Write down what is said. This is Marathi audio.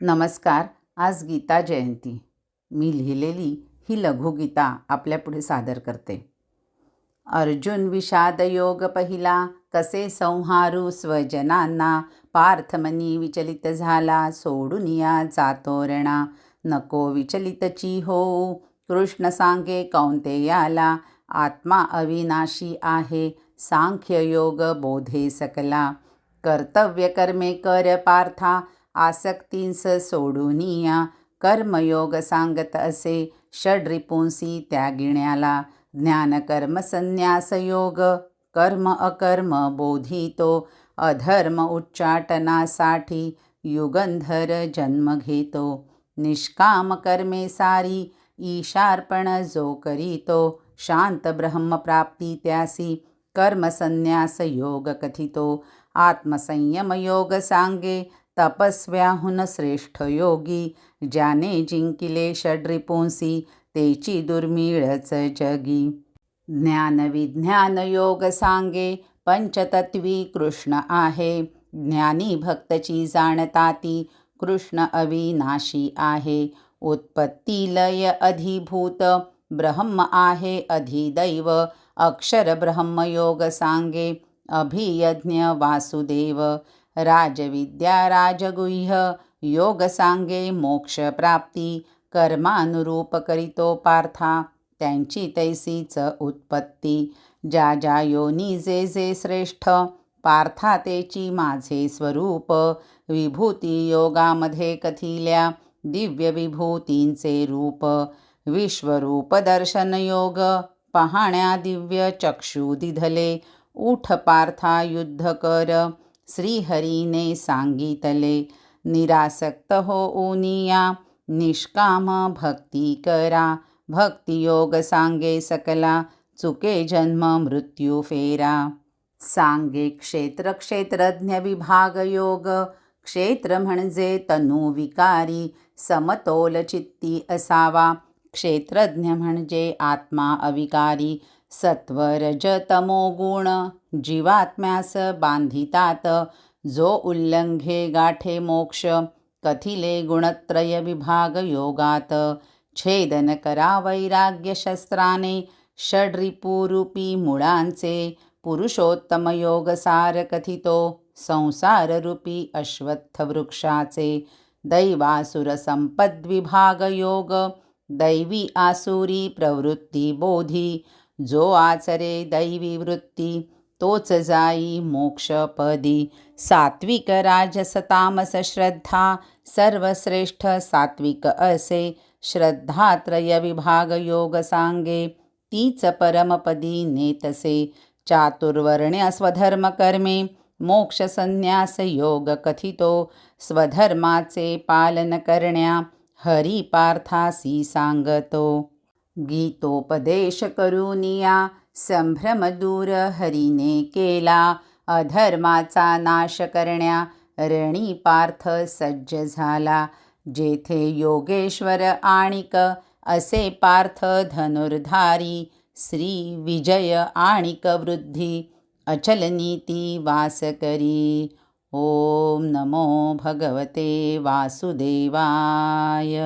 नमस्कार आज गीता जयंती. मी लिहिलेली ही लघुगीता आपल्यापुढे सादर करते. अर्जुन विषाद योग पहिला कसे संहारू स्वजनांना? पार्थमनी विचलित झाला सोडून या जातोरणा नको विचलितची हो. कृष्ण सांगे कौंतेयाला आत्मा अविनाशी आहे सांख्ययोग बोधे सकला. कर्तव्य कर्मे कर पार्था आसक्तींस सोडूनिया. कर्मयोग सांगत असे षड्रिपुंसी त्यागिण्याला. ज्ञानकर्म संन्यास योग कर्म अकर्म बोधितो. अधर्म उच्चाटनासाठी युगंधर जन्म घेतो. निष्काम कर्मे सारी ईशार्पण जो करीतो. शांत ब्रह्मप्राप्ती त्यासी कर्मसन्यास योग कथितो. आत्मसंयम योग सांगे तपस्व्याहून श्रेष्ठ योगी ज्याने जिंकिले षड्रिपुंसी तेची दुर्मिळच जगी. ज्ञानविज्ञान योग सांगे पंचतत्वी कृष्ण आहे. ज्ञानी भक्तची जाणता ती कृष्ण अविनाशी आहे. उत्पत्ती लय अधिभूत ब्रह्म आहे अधिदैव. अक्षर ब्रह्मयोग सांगे अभियज्ञ वासुदेव. राजविद्या राजगुह्य योग सांगे मोक्षप्राप्ती कर्मानुरूप करीतो पार्था त्यांची तैसीच उत्पत्ती. ज्या ज्या योनी जे जे श्रेष्ठ पार्था तेची माझे स्वरूप विभूती योगामध्ये कथिल्या दिव्य विभूतींचे रूप विश्वरूप दर्शन योग पहाण्या दिव्य चक्षु दिधले उठ पार्था युद्ध कर श्रीहरीने सांगितले निरासक्त हो उनिया निष्काम भक्ती करा भक्तियोग सांगे सकला चुके जन्म मृत्यू फेरा. सांगे क्षेत्र क्षेत्रज्ञ विभाग योग क्षेत्र म्हणजे तनु विकारी समतोल चित्ती असावा क्षेत्रज्ञ म्हणजे आत्मा अविकारी सत्वरजतमोगुण गुण जीवात्म्यास बांधितात जो उल्लंघे गाठे मोक्ष कथिले गुणत्रय विभाग योगात छेदन करा वैराग्यशस्त्राने षड्रिपुरूपी मुळांचे पुरुषोत्तम योगसार कथितो संसाररूपी अश्वत्थ वृक्षाचे दैवासुर संपद्विभाग योग दैवी आसुरी प्रवृत्ती बोधी जो आचरे दैवी वृत्ती तोच जाई मोक्षपदी। सात्विक राजस तामस श्रद्धा सर्वश्रेष्ठ सात्विक असे। श्रद्धात्रय विभाग योग सांगे तीच परमपदी नेतसे। चातुर्वर्ण्य स्वधर्म कर्मे मोक्ष संन्यास योग कथितो। स्वधर्माचे पालन करण्या हरी पार्थासी सांगतो। गीतोपदेश करूनिया संभ्रम दूर हरीने केला अधर्माचा नाश करण्या रणी पार्थ सज्ज झाला. जेथे योगेश्वर आणिक असे पार्थ धनुर्धारी श्री विजय आणिक वृद्धी अचल नीती वास करी. ओम नमो भगवते वासुदेवाय.